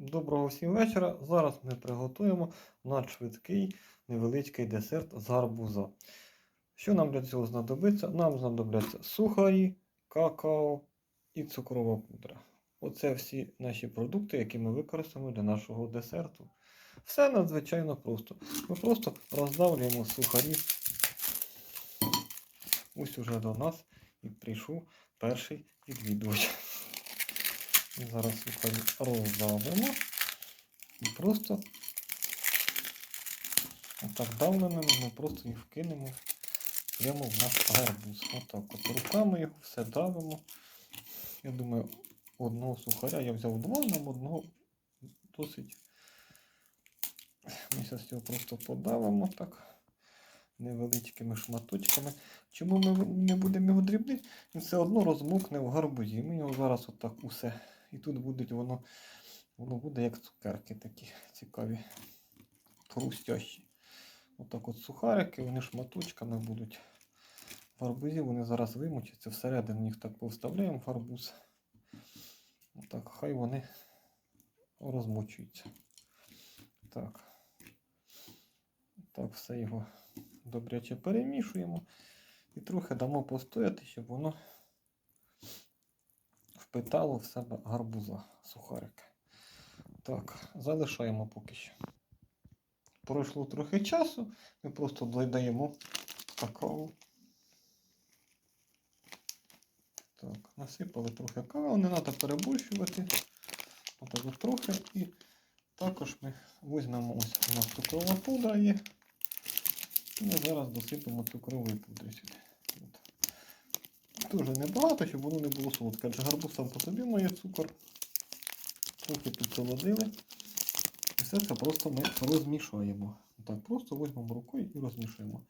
Доброго всім вечора. Зараз ми приготуємо наш швидкий невеличкий десерт з гарбуза. Що нам для цього знадобиться? Нам знадобляться сухарі, какао і цукрова пудра. Оце всі наші продукти, які ми використаємо для нашого десерту. Все надзвичайно просто. Ми просто роздавлюємо сухарі. Ось уже до нас і прийшов перший відвідувач. Зараз роздавимо і просто отак давленими ми просто їх вкинемо прямо в наш гарбуз. Отак от руками їх все давимо. Я думаю, одного сухаря я взяв два, нам одного досить. Ми зараз його просто подавимо так невеличкими шматочками. Чому ми не будемо його дрібнити? Він все одно розмокне в гарбузі. Ми його зараз отак усе. І тут буде воно, воно буде як цукерки такі цікаві, хрустящі. Отак от сухарики, вони шматочками будуть. В гарбузі вони зараз вимочаться, всередину їх так повставляємо в гарбуз. Отак, хай вони розмочуються. Так. Так, все його добряче перемішуємо. І трохи дамо постояти, щоб воно впитало в себе гарбуза сухарики. Так, залишаємо поки що. Пройшло трохи часу, ми просто додаємо какао. Так, насипали трохи какао, не треба переборщувати. Отак от трохи. І також ми візьмемо ось у нас цукрова пудра є. І ми зараз досипемо цукрової пудри сюди. Дуже небагато, щоб воно не було солодке. Адже гарбуз сам по собі має цукор. Трохи підсолодили. І все це просто ми розмішуємо. Так, просто візьмемо рукою і розмішуємо.